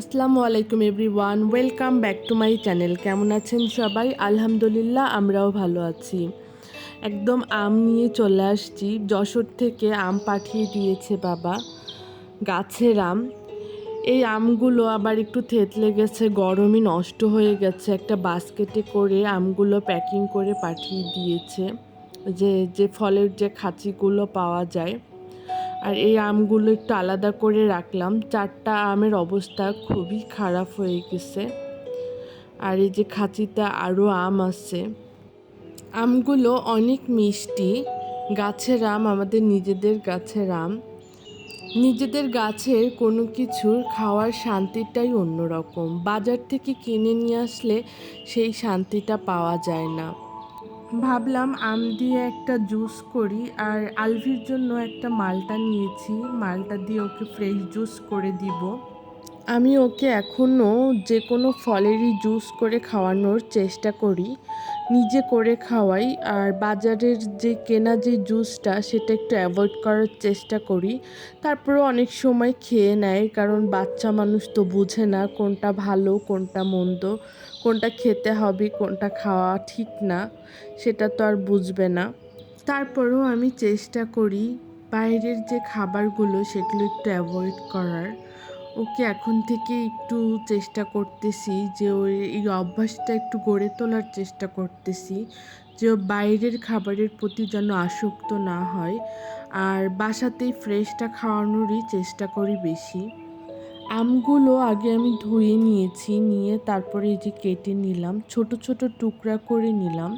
আসসালামু আলাইকুম everyone, welcome back to my channel. কেমন আছেন সবাই? আলহামদুলিল্লাহ, আমরাও ভালো আছি। একদম আম নিয়ে চলে আসছি। যশোর থেকে আম পাঠিয়ে দিয়েছে বাবা, গাছের আম। এই আমগুলো আবার একটু থেতলে গেছে, গরমই নষ্ট হয়ে গেছে। একটা বাস্কেটে করে আমগুলো প্যাকিং করে পাঠিয়ে দিয়েছে। যে যে ফলের যে খাঁচিগুলো পাওয়া যায়। আর এই আমগুলো একটু আলাদা করে রাখলাম। চারটা আমের অবস্থা খুবই খারাপ হয়ে গেছে। আর এই যে খাঁচিতে আরও আম আছে। আমগুলো অনেক মিষ্টি। গাছের আম, আমাদের নিজেদের গাছের আম। নিজেদের গাছের কোনো কিছুর খাওয়ার শান্তিটাই অন্যরকম। বাজার থেকে কিনে নিয়ে আসলে সেই শান্তিটা পাওয়া যায় না। ভাবলাম আম দিয়ে একটা জুস করি আর আলভির জন্য একটা মালটা নিয়েছি। মালটা দিয়ে ওকে ফ্রেশ জুস করে দিব। আমি ওকে এখনও যে কোনো ফলেরই জুস করে খাওয়ানোর চেষ্টা করি। নিজে করে খাওয়াই আর বাজারের যে কেনা যে জুসটা সেটা একটু অ্যাভয়েড করার চেষ্টা করি। তারপরেও অনেক সময় খেয়ে নেয় কারণ বাচ্চা মানুষ তো বুঝে না কোনটা ভালো, কোনটা মন্দ, কোনটা খেতে হবে, কোনটা খাওয়া ঠিক না, সেটা তো আর বুঝবে না। তারপরেও আমি চেষ্টা করি বাইরের যে খাবারগুলো সেগুলো একটু অ্যাভয়েড করার। ওকে এখন থেকে একটু চেষ্টা করতেছি যে ওই, এই অভ্যাসটা একটু গড়ে তোলার চেষ্টা করতেছি যে ও বাইরের খাবারের প্রতি যেন আসক্ত না হয় আর বাসাতেই ফ্রেশটা খাওয়ানোরই চেষ্টা করি বেশি। আমগুলো আগে আমি ধুয়ে নিয়েছি, নিয়ে তারপরে এই যে কেটে নিলাম, ছোট ছোট টুকরা করে নিলাম।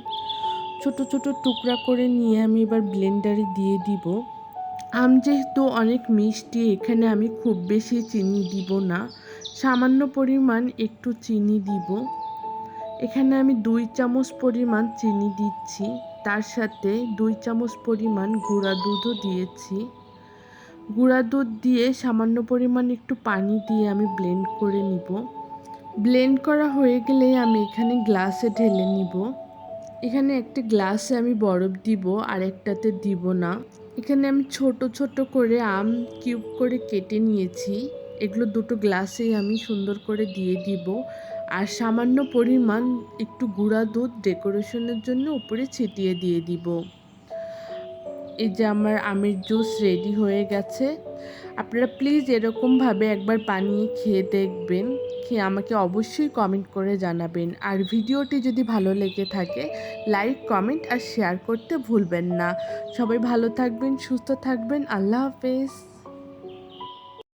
ছোট ছোট টুকরা করে নিয়ে আমি এবার ব্লেন্ডারে দিয়ে দিব। আম যেহেতু অনেক মিষ্টি, এখানে আমি খুব বেশি চিনি দিব না। সামান্য পরিমাণ একটু চিনি দিব। এখানে আমি দুই চামচ পরিমাণ চিনি দিচ্ছি। তার সাথে দুই চামচ পরিমাণ গুঁড়া দুধও দিয়েছি। গুঁড়া দুধ দিয়ে সামান্য পরিমাণ একটু পানি দিয়ে আমি ব্লেন্ড করে নিব। ব্লেন্ড করা হয়ে গেলে আমি এখানে গ্লাসে ঢেলে নিব। এখানে একটি গ্লাসে আমি বরফ দিব, আর একটাতে দিব না। এখানে আমি ছোট ছোট করে আম কিউব করে কেটে নিয়েছি। এগুলো দুটো গ্লাসেই আমি সুন্দর করে দিয়ে দিব। আর সামান্য পরিমাণ একটু গুঁড়া দুধ ডেকোরেশনের জন্য উপরে ছিটিয়ে দিয়ে দিব। এই যে আমার আমের জুস রেডি হয়ে গেছে। আপনারা প্লিজ এরকমভাবে একবার বানিয়ে খেয়ে দেখবেন। খেয়ে আমাকে অবশ্যই কমেন্ট করে জানাবেন। আর ভিডিওটি যদি ভালো লেগে থাকে লাইক কমেন্ট আর শেয়ার করতে ভুলবেন না। সবাই ভালো থাকবেন, সুস্থ থাকবেন। আল্লাহ হাফেজ।